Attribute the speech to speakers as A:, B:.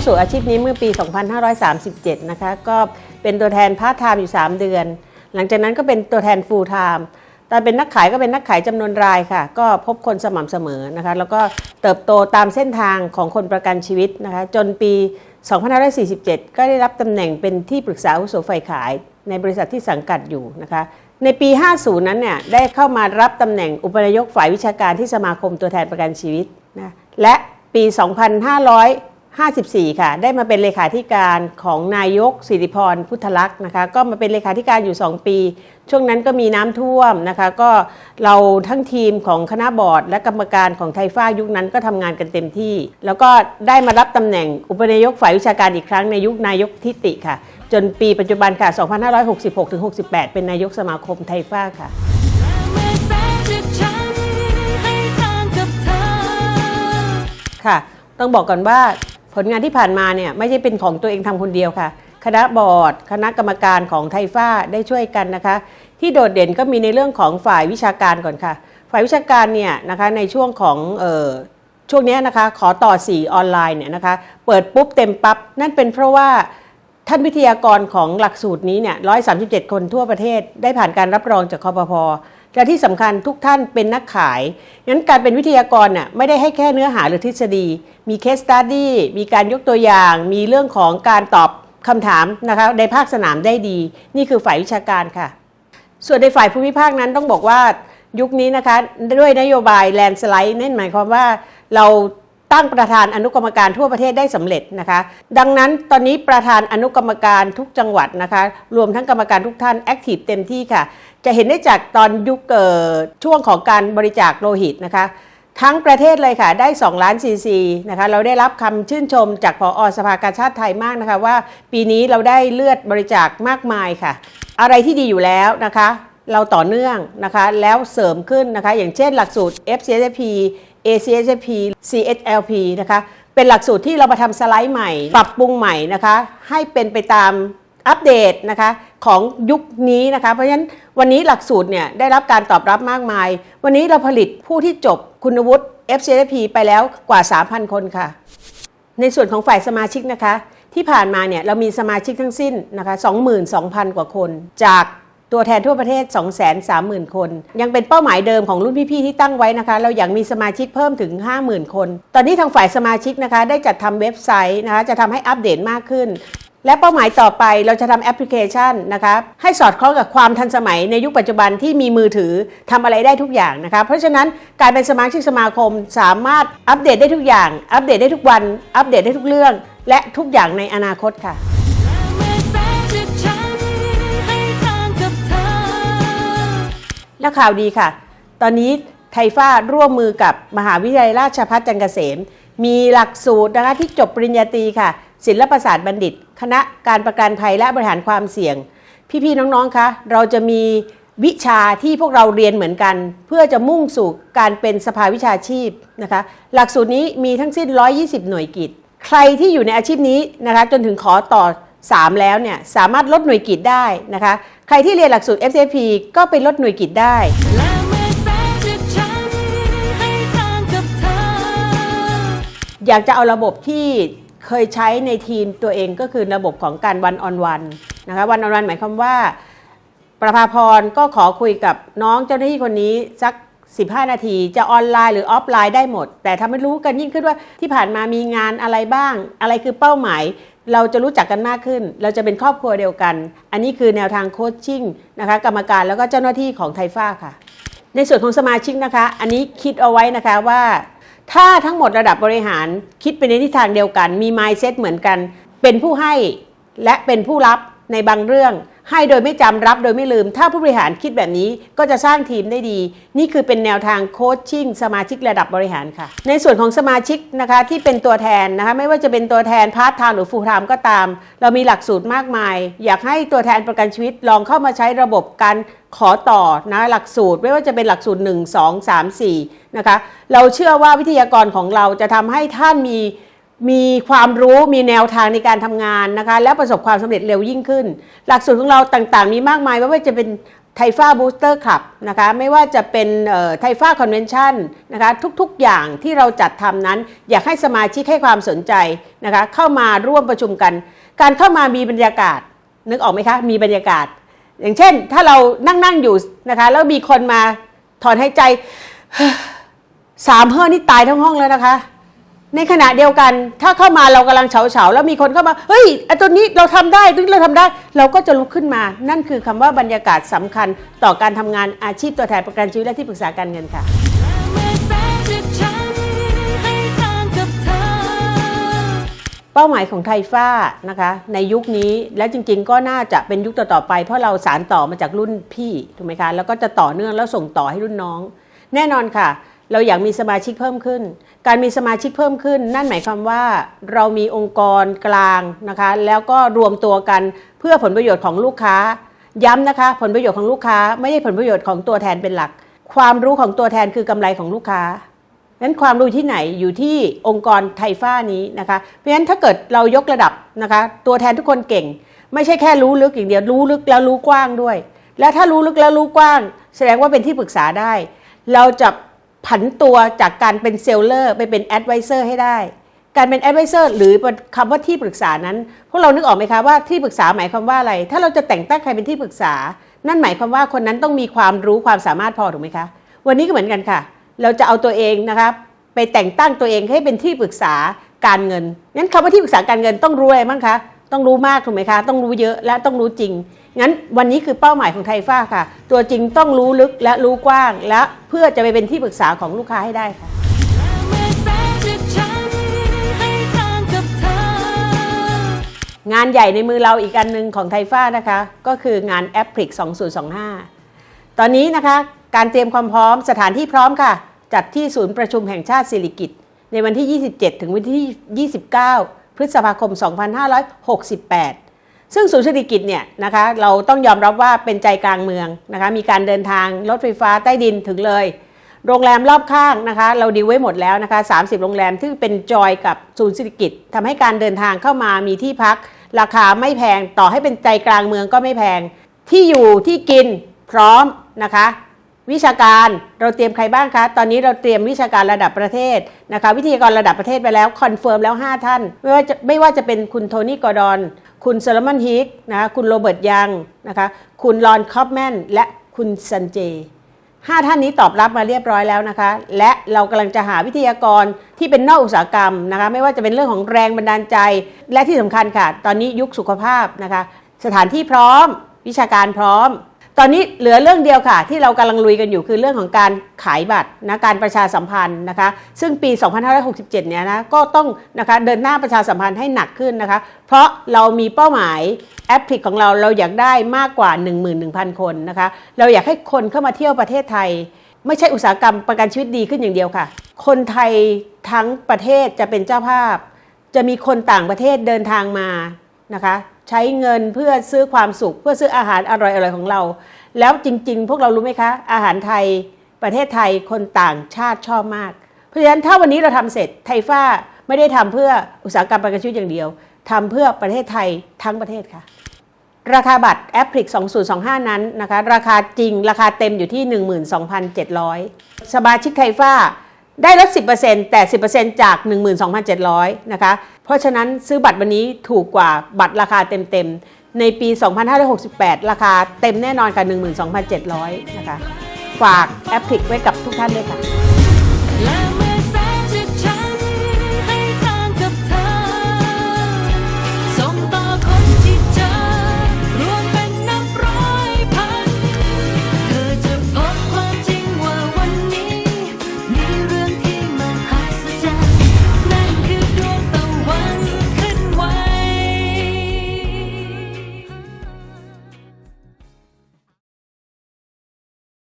A: เข้าสู่อาชีพนี้เมื่อปี 2537 นะคะ ก็เป็นตัวแทนพาร์ทไทม์อยู่ 3 เดือน หลังจากนั้นก็เป็นตัวแทนฟูลไทม์ตอนเป็นนักขายก็เป็นนักขายจำนวนรายค่ะ ก็พบคนสม่ำเสมอนะคะ แล้วก็เติบโตตามเส้นทางของคนประกันชีวิตนะคะ จนปี 2547 ก็ได้รับตำแหน่งเป็นที่ปรึกษาอุโสฝ่ายขายในบริษัทที่สังกัดอยู่นะคะ ในปี 50 นั้นเนี่ยได้เข้ามารับตำแหน่งอุปนายกฝ่ายวิชาการที่สมาคมตัวแทนประกันชีวิตนะ และปี 2554 ค่ะ ได้มาเป็นเลขาธิการของนายกสิริพรพุทธลักษณ์นะคะ ก็มาเป็นเลขาธิการอยู่ 2 ปี ช่วงนั้นก็มีน้ำท่วมนะคะ ก็เราทั้งทีมของคณะบอร์ด และกรรมการของไทยฟ้ายุคนั้นก็ทำงานกันเต็มที่ แล้วก็ได้มารับตำแหน่งอุปนายกฝ่ายวิชาการอีกครั้งในยุคนายกทิติค่ะ จนปีปัจจุบันค่ะ 2566-68 เป็นนายกสมาคมไทยฟ้าค่ะ
B: เมื่อแสงจากฉันให้ทางกับเธอ
A: ค่ะ ต้องบอกก่อนว่า ผลงานที่ผ่านมาเนี่ยไม่ใช่เป็นของตัวเองทำคนเดียวค่ะ คณะบอร์ด คณะกรรมการของไทฟ้าได้ช่วยกันนะคะ ที่โดดเด่นก็มีในเรื่องของฝ่ายวิชาการก่อนค่ะ ฝ่ายวิชาการเนี่ยนะคะในช่วงของเออช่วงนี้นะคะขอต่อ 4 ออนไลน์เนี่ยนะคะเปิดปุ๊บเต็มปับ๊บนั่นเป็นเพราะว่าท่านวิทยากรของหลักสูตรนี้เนี่ย137 คนทั่วประเทศได้ผ่านการรับรองจากคอปพ และที่สำคัญทุกท่านเป็นนักขายงั้นการเป็นวิทยากรน่ะไม่ได้ให้แค่เนื้อหาหรือทฤษฎี มีเคสตัดดี้มีการยกตัวอย่าง มีเรื่องของการตอบคำถามนะคะในภาคสนามได้ดี นี่คือฝ่ายวิชาการค่ะ ส่วนในฝ่ายภูมิภาคนั้นต้องบอกว่ายุคนี้นะคะด้วยนโยบายแลนสไลด์นั่นหมายความว่าเรา ตั้งประธานอนุกรรมการทั่วประเทศได้สำเร็จนะคะ ดังนั้นตอนนี้ประธานอนุกรรมการทุกจังหวัดนะคะ รวมทั้งกรรมการทุกท่านแอคทีฟเต็มที่ค่ะ จะเห็นได้จากตอนยุคเอ่อช่วงของการบริจาคโลหิตนะคะทั้งประเทศเลยค่ะ ได้ 2 ล้านซีซีนะคะเราได้รับคำชื่นชมจากพออสภากาชาติไทยมากนะคะ ว่าปีนี้เราได้เลือดบริจาคมากมายค่ะ อะไรที่ดีอยู่แล้วนะคะ เราต่อเนื่องนะคะ แล้วเสริมขึ้นนะคะ อย่างเช่นหลักสูตร FCSP ACSP CHLP นะคะเป็นหลักสูตรที่เรามาทำสไลด์ใหม่ ปรับปรุงใหม่นะคะให้เป็นไปตามอัปเดตนะคะของยุคนี้นะคะเพราะฉะนั้นวันนี้หลักสูตรเนี่ยได้รับการตอบรับมากมาย วันนี้เราผลิตผู้ที่จบคุณวุฒิ FCSP ไปแล้วกว่า 3,000 คนค่ะ ในส่วนของฝ่ายสมาชิกนะคะที่ผ่านมาเนี่ยเรามีสมาชิกทั้งสิ้นนะคะ22,000 กว่าคนจาก ตัวแทนทั่วประเทศ 230,000 คน ยังเป็นเป้าหมายเดิมของรุ่นพี่ๆที่ตั้งไว้นะคะ เราอยากมีสมาชิกเพิ่มถึง 50,000 คน ตอนนี้ทางฝ่ายสมาชิกนะคะ ได้จัดทำเว็บไซต์นะคะ จะทำให้อัปเดตมากขึ้น และเป้าหมายต่อไปเราจะทำแอปพลิเคชันนะคะให้สอดคล้องกับความทันสมัยในยุคปัจจุบันที่มีมือถือทำอะไรได้ทุกอย่างนะคะ เพราะฉะนั้นการเป็นสมาชิกสมาคมสามารถอัปเดตได้ทุกอย่าง อัปเดตได้ทุกวัน อัปเดตได้ทุกเรื่อง และทุกอย่างในอนาคตค่ะ
B: และ
A: ข่าวดีค่ะ ตอนนี้ไทยฟ้าร่วมมือกับมหาวิทยาลัยราชภัฏจันทร์เกษม มีหลักสูตรนะคะที่จบปริญญาตรีค่ะ ศิลปศาสตร์บัณฑิต คณะการประกันภัยและบริหารความเสี่ยง พี่ๆน้องๆคะเราจะมีวิชาที่พวกเราเรียนเหมือนกัน เพื่อจะมุ่งสู่การเป็นสภาวิชาชีพนะคะหลักสูตรนี้มีทั้งสิ้น 120 หน่วยกิจ ใครที่อยู่ในอาชีพนี้นะคะจนถึงขอต่อ 3 แล้วเนี่ยสามารถลดหน่วยกิจได้นะคะ ใครที่เรียนหลักสูตร FCP ก็ไปลดหน่วยกิจได้อยากจะเอาระบบที่เคยใช้ในทีมตัวเองก็คือระบบของการวันออนวันนะคะวันออนวันหมายความว่า ประภาพรก็ขอคุยกับน้องเจ้าหน้าที่คนนี้สัก 15 นาที จะออนไลน์หรือออฟไลน์ได้หมด แต่ทำให้รู้กันยิ่งขึ้นว่าที่ผ่านมามีงานอะไรบ้าง อะไรคือเป้าหมาย เราจะรู้จักกันมากขึ้น เราจะเป็นครอบครัวเดียวกัน อันนี้คือแนวทางโคชชิ่งนะคะ กรรมการแล้วก็เจ้าหน้าที่ของไทฟ้าค่ะ ในส่วนของสมาชิกนะคะ อันนี้คิดเอาไว้นะคะว่า ถ้าทั้งหมดระดับบริหารคิดไปในทิศทางเดียวกัน มี mindset เหมือนกัน เป็นผู้ให้และเป็นผู้รับในบางเรื่อง ให้โดยไม่จำรับโดยไม่ลืม ถ้าผู้บริหารคิดแบบนี้ก็จะสร้างทีมได้ดี นี่คือเป็นแนวทางโคชชิ่งสมาชิกระดับบริหารค่ะ ในส่วนของสมาชิกนะคะที่เป็นตัวแทนนะคะไม่ว่าจะเป็นตัวแทนพาร์ทไทม์หรือฟูลไทม์ก็ตาม เรามีหลักสูตรมากมาย อยากให้ตัวแทนประกันชีวิตลองเข้ามาใช้ระบบการขอต่อนะหลักสูตรไม่ว่าจะเป็นหลักสูตร 1 2 3 4นะคะเราเชื่อว่าวิทยากรของเราจะทำให้ท่านมี มีความรู้มีแนวทางในการทำงานนะคะ และประสบความสำเร็จเร็วยิ่งขึ้น หลักสูตรของเราต่างๆ มีมากมายไม่ว่าจะเป็นไทฟ้าบูสเตอร์คลับนะคะไม่ว่าจะเป็นไทฟ้าคอนเวนชั่นนะคะทุกๆอย่างที่เราจัดทำนั้น อยากให้สมาชิกให้ความสนใจนะคะเข้ามาร่วมประชุมกัน การเข้ามามีบรรยากาศ นึกออกไหมคะ มีบรรยากาศ อย่างเช่น ถ้าเรานั่งนั่งอยู่นะคะแล้วมีคนมาถอนหายใจสามเฮ้อนี่ตายทั้งห้องแล้วนะคะ ในขณะเดียวกันถ้าเข้ามาเรากำลังเฉาเฉาๆแล้วมีคนเข้ามาเฮ้ยไอ้ตัวนี้เราทำได้ตัวนี้เราทำได้ เราก็จะลุกขึ้นมา นั่นคือคำว่าบรรยากาศสำคัญต่อการทำงานอาชีพตัวแทนประกันชีวิตและที่ปรึกษาการเงินค่ะ
B: เป้า
A: หมายของไทยฟ้านะคะในยุคนี้และจริงๆ ก็น่าจะเป็นยุคต่อๆไป เพราะเราสารต่อมาจากรุ่นพี่ถูกไหมคะแล้วก็จะต่อเนื่องแล้วส่งต่อให้รุ่นน้อง แน่นอนค่ะ เราอยากมีสมาชิกเพิ่มขึ้น การมีสมาชิกเพิ่มขึ้น นั่นหมายความว่าเรามีองค์กรกลางนะคะ แล้วก็รวมตัวกันเพื่อผลประโยชน์ของลูกค้า ย้ำนะคะ ผลประโยชน์ของลูกค้า ไม่ใช่ผลประโยชน์ของตัวแทนเป็นหลัก ความรู้ของตัวแทนคือกำไรของลูกค้านั้นความรู้ที่ไหนอยู่ที่องค์กรไทฟ้านี้นะคะ เพราะฉะนั้นถ้าเกิดเรายกระดับนะคะ ตัวแทนทุกคนเก่ง ไม่ใช่แค่รู้ลึกอย่างเดียวรู้ลึกแล้วรู้กว้างด้วย และถ้ารู้ลึกแล้วรู้กว้าง แสดงว่าเป็นที่ปรึกษาได้ เราจะ ผันตัวจากการเป็นเซลเลอร์ไปเป็นแอดไวเซอร์ให้ได้ การเป็นแอดไวเซอร์หรือคำว่าที่ปรึกษานั้น พวกเรานึกออกไหมคะว่าที่ปรึกษาหมายความว่าอะไร ถ้าเราจะแต่งตั้งใครเป็นที่ปรึกษา นั่นหมายความว่าคนนั้นต้องมีความรู้ความสามารถพอถูกไหมคะ วันนี้ก็เหมือนกันค่ะ เราจะเอาตัวเองนะคะไปแต่งตั้งตัวเองให้เป็นที่ปรึกษาการเงินงั้นคำว่าที่ปรึกษาการเงินต้องรู้อะไรบ้างคะ ต้องรู้มากถูกไหมคะ ต้องรู้เยอะและต้องรู้จริง งั้นวันนี้คือเป้าหมายของไทฟ้าค่ะ ตัวจริงต้องรู้ลึกและรู้กว้าง และเพื่อจะไปเป็นที่ปรึกษาของลูกค้าให้ได้ค่ะ
B: งานให
A: ญ่ในมือเราอีกอันหนึ่งของไทฟ้านะคะ ก็คืองานแอปพลิก2025 ตอนนี้นะคะ การเตรียมความพร้อมสถานที่พร้อมค่ะ จัดที่ศูนย์ประชุมแห่งชาติสิริกิติ์ในวันที่ 27 ถึงวันที่ 29 พฤษภาคม 2568 ซึ่งศูนย์เศรษฐกิจเนี่ยนะคะเราต้องยอมรับว่าเป็นใจกลางเมืองนะคะมีการเดินทางรถไฟฟ้าใต้ดินถึงเลย โรงแรมรอบข้างนะคะเราดีไว้หมดแล้วนะคะ30 โรงแรมที่เป็นจอยกับศูนย์เศรษฐกิติ์ทำให้การเดินทางเข้ามามีที่พัก ราคาไม่แพงต่อให้เป็นใจกลางเมืองก็ไม่แพง ที่อยู่ที่กินพร้อมนะคะ วิชาการเราเตรียมใครบ้างคะ ตอนนี้เราเตรียมวิชาการระดับประเทศนะคะ วิทยากรระดับประเทศไปแล้วคอนเฟิร์มแล้ว 5 ท่าน ไม่ว่าจะไม่ว่าจะเป็นคุณโทนี่กอร์ดอน คุณเซเลมอนฮิกนะคะคุณโรเบิร์ตยังนะคะ คุณลอนคอปแมนและคุณซันเจห้าท่านนี้ตอบรับมาเรียบร้อยแล้วนะคะ และเรากำลังจะหาวิทยากรที่เป็นนอกอุตสาหกรรมนะคะ ไม่ว่าจะเป็นเรื่องของแรงบันดาลใจ และที่สำคัญค่ะ ตอนนี้ยุคสุขภาพนะคะ สถานที่พร้อม วิชาการพร้อม ตอนนี้เหลือเรื่องเดียวค่ะ ที่เรากำลังลุยกันอยู่คือเรื่องของการขายบัตรนะการประชาสัมพันธ์นะคะ ซึ่งปี 2567 เนี่ยนะก็ต้องนะคะเดินหน้าประชาสัมพันธ์ให้หนักขึ้นนะคะ เพราะเรามีเป้าหมายแอปพลิกของเราเราอยากได้มากกว่า 11,000 คนนะคะ เราอยากให้คนเข้ามาเที่ยวประเทศไทย ไม่ใช่อุตสาหกรรมประกันชีวิตดีขึ้นอย่างเดียวค่ะ คนไทยทั้งประเทศจะเป็นเจ้าภาพ จะมีคนต่างประเทศเดินทางมานะคะ ใช้เงินเพื่อซื้อความสุข เพื่อซื้ออาหารอร่อยๆของเรา แล้วจริง ๆ พวกเรารู้ไหมคะ อาหารไทยประเทศไทยคนต่างชาติชอบมาก เพราะฉะนั้นถ้าวันนี้เราทำเสร็จไทยฟ้าไม่ได้ทำเพื่ออุตสาหกรรมประกันชีวิตอย่างเดียวทำเพื่อประเทศไทยทั้งประเทศค่ะ ราคาบัตรแอปพลิก2025 นั้นนะคะ ราคาจริงราคาเต็มอยู่ที่ 12,700 สมาชิกไทยฟ้าได้ลด 10%แต่ 10%จาก 12,700 นะคะ เพราะฉะนั้นซื้อบัตรวันนี้ถูกกว่าบัตรราคาเต็มๆ ในปี 2568 ราคาเต็มแน่นอนกับ 12,700 นะคะ ฝากแอปพลิกไว้กับทุกท่านด้วยค่ะ